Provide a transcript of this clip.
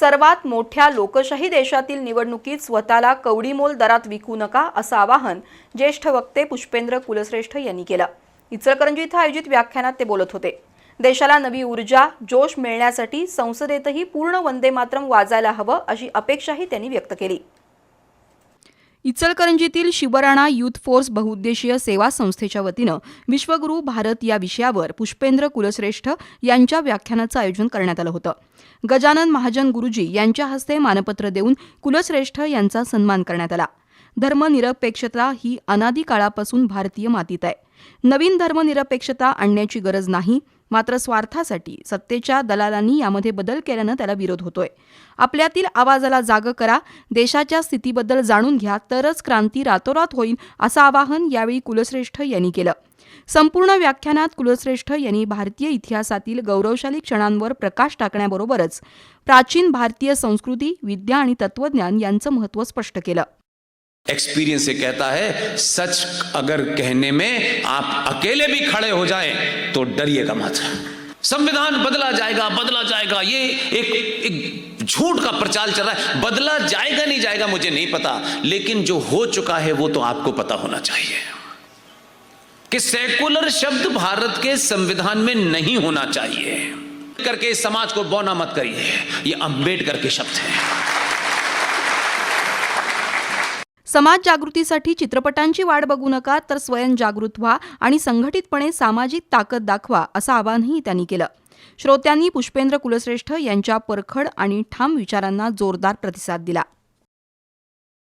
सर्वात मोठ्या लोकशाही देशातील निवडणुकीत स्वतःला कवडीमोल दरात विकू नका असं आवाहन ज्येष्ठ वक्ते पुष्पेंद्र कुलश्रेष्ठ यांनी केलं. इचलकरंजी इथं आयोजित व्याख्यानात ते बोलत होते. देशाला नवी ऊर्जा जोश मिळण्यासाठी संसदेतही पूर्ण वंदे मातरम वाजायला हवं अशी अपेक्षाही त्यांनी व्यक्त केली. इचलकरंजीतील शिवराणा युथ फोर्स बहुउद्देशीय सेवा संस्थेच्या वतीनं विश्वगुरू भारत या विषयावर पुष्पेंद्र कुलश्रेष्ठ यांच्या व्याख्यानाचं आयोजन करण्यात आलं होतं. गजानन महाजन गुरुजी यांच्या हस्ते मानपत्र देऊन कुलश्रेष्ठ यांचा सन्मान करण्यात आला. धर्मनिरपेक्षता ही अनादी काळापासून भारतीय मातीत आहे. नवीन धर्मनिरपेक्षता आणण्याची गरज नाही मात्र स्वार्थासाठी सत्तेच्या दलालांनी यामध्ये बदल केल्यानं त्याला विरोध होतोय. आपल्यातील आवाजाला जाग करा देशाच्या स्थितीबद्दल जाणून घ्या तरच क्रांती रातोरात होईल असं आवाहन यावेळी कुलश्रेष्ठ यांनी केलं. संपूर्ण व्याख्यानात कुलश्रेष्ठ यांनी भारतीय इतिहासातील गौरवशाली क्षणांवर प्रकाश टाकण्याबरोबरच प्राचीन भारतीय संस्कृती विद्या आणि तत्वज्ञान यांचं महत्त्व स्पष्ट केलं. एक्सपीरियंस से कहता है, सच अगर कहने में आप अकेले भी खड़े हो जाएँ तो डरिएगा मत। संविधान बदला जाएगा बदला जाएगा, ये एक एक झूठ का प्रचार चल रहा है। बदला जाएगा नहीं जाएगा मुझे नहीं पता, लेकिन जो हो चुका है वो तो आपको पता होना चाहिए। कि सेकुलर शब्द भारत के संविधान में नहीं होना चाहिए। करके इस समाज को बौना मत करिए, ये अंबेडकर के शब्द हैं। समाज जागृतीसाठी चित्रपटांची वाट बघू नका तर स्वयंजागृत व्हा आणि संघटितपणे सामाजिक ताकद दाखवा असं आवाहनही त्यांनी केलं. श्रोत्यांनी पुष्पेंद्र कुलश्रेष्ठ यांच्या परखड आणि ठाम विचारांना जोरदार प्रतिसाद दिला.